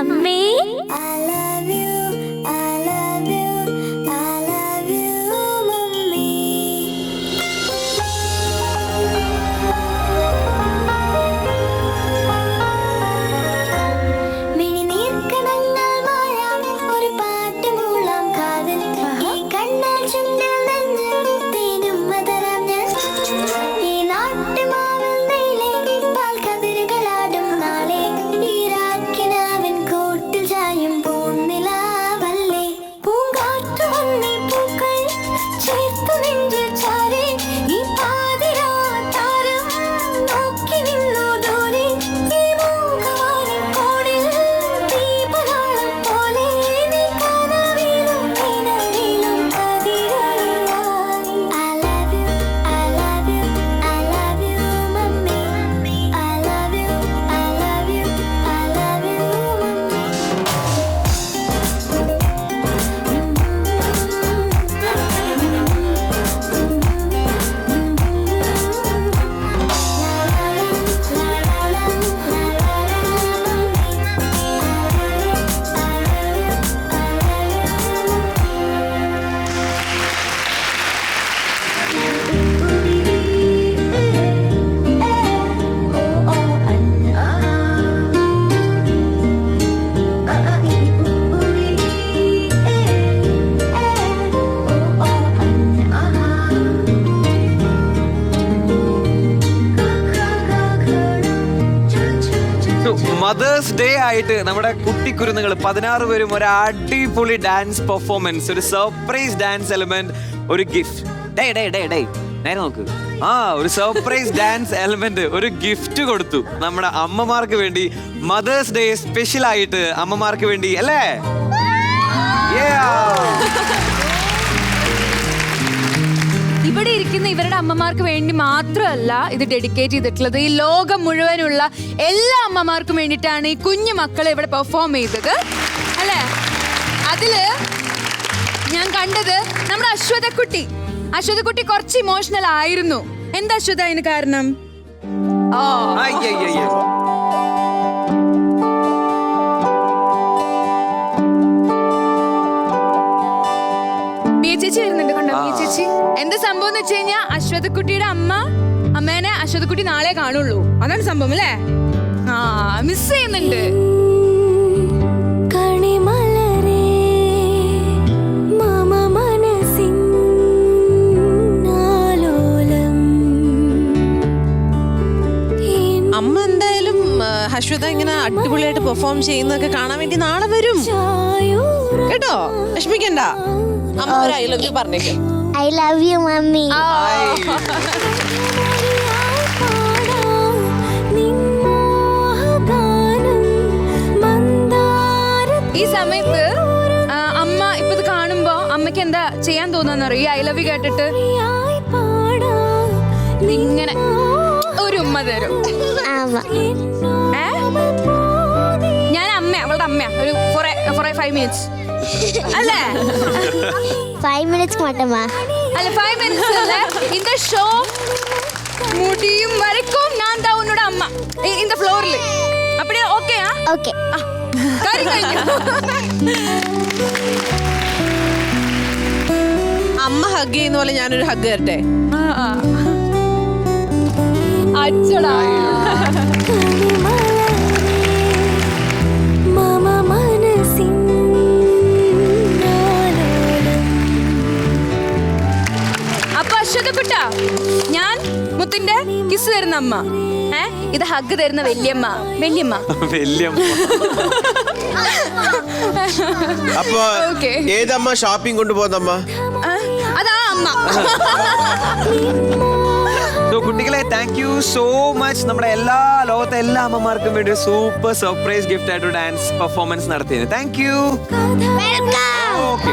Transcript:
അമ്മേ. Mothers day ആയിട്ട് നമ്മുടെ കുട്ടിക്കുരുന്നുകൾ പതിനാറ് പേരും ഒരു അടിപൊളി ഡാൻസ് പെർഫോമൻസ് ഒരു സർപ്രൈസ് ഡാൻസ് എലിമെന്റ് ഒരു gift day day day day നേരെ നോക്ക്. ആ ഒരു സർപ്രൈസ് ഡാൻസ് എലമെന്റ് ഒരു ഗിഫ്റ്റ് കൊടുത്തു നമ്മുടെ അമ്മമാർക്ക് വേണ്ടി. മദേഴ്സ് ഡേ സ്പെഷ്യൽ ആയിട്ട് അമ്മമാർക്ക് വേണ്ടി അല്ലേ. ഇവിടെ ഇരിക്കുന്ന ഇവരുടെ അമ്മമാർക്ക് വേണ്ടി മാത്രമല്ല ഇത് ഡെഡിക്കേറ്റ് ചെയ്തിട്ടുള്ളത്. ഈ ലോകം മുഴുവനുള്ള എല്ലാ അമ്മമാർക്കും വേണ്ടിയിട്ടാണ് ഈ കുഞ്ഞു മക്കളെ ഇവിടെ പെർഫോം ചെയ്തത്. അല്ലേ? അതിൽ ഞാൻ കണ്ടത് നമ്മുടെ അശ്വതക്കുട്ടി. അശ്വതക്കുട്ടി കുറച്ച് ഇമോഷണൽ ആയിരുന്നു. എന്താ അശ്വത അതിന് കാരണം? ഓ സംഭവം എന്ന് വെച്ച് കഴിഞ്ഞാൽ അശ്വതക്കുട്ടിയുടെ അമ്മ അമ്മേനെ അശ്വതക്കുട്ടി നാളെ കാണുള്ളൂ. അതാണ് സംഭവം അല്ലേ? ആ മിസ് ചെയ്യുന്നുണ്ട്. അമ്മ എന്തായാലും അശ്വത ഇങ്ങനെ അടിപൊളിയായിട്ട് പെർഫോം ചെയ്യുന്നതൊക്കെ കാണാൻ വേണ്ടി നാളെ വരും. കേട്ടോ? വിഷമിക്കണ്ട. അമ്മ ഒരു ഐ ലവ് യു പറഞ്ഞേക്ക്. ഐ ലവ് യു മമ്മി ഈ സമയത്ത് അമ്മ ഇപ്പൊ ഇത് കാണുമ്പോ അമ്മയ്ക്ക് എന്താ ചെയ്യാൻ തോന്നുന്നറിയോ ഈ ഐ ലവ് യു കേട്ടിട്ട് ഇങ്ങനെ ഒരു ഉമ്മ തരും. ഫൈവ് മിനിറ്റ്സ് അല്ലേ ഫൈവ് മിനിറ്റ്സ് മട്ടമാ അല്ല ഫൈവ് മിനിറ്റ്സ് അല്ല இந்த ഷോ മുടിയും വരക്കും ഞാൻ தான் உன்னோட அம்மா இந்த ഫ്ലോറിൽ அப்படியே ஓகேயா ഓക്കെ കാര്യം കഴിഞ്ഞു അമ്മ ഹഗ് ചെയ്യുന്ന പോലെ ഞാനൊരു ഹഗ് തരട്ടെ ആ, ഞാൻ മുത്തിന്റെ കിസ് തരുന്ന അമ്മ. ഏ? ഇത് ഹഗ് തരുന്ന വല്യമ്മ. വല്യമ്മ. വല്യമ്മ. അപ്പൊ Okay. ഏതമ്മ? ഷോപ്പിംഗ് കൊണ്ടുപോകുന്നമ്മ ആ, അതാ അമ്മ. So, കുട്ടികളെ താങ്ക് യു സോ മച്ച് നമ്മുടെ എല്ലാ ലോകത്തെ എല്ലാ അമ്മമാർക്കും വേണ്ടി സൂപ്പർ സർപ്രൈസ് ഗിഫ്റ്റ് ആയിട്ട് ഡാൻസ് പെർഫോമൻസ് നടത്തിയത്. Thank you okay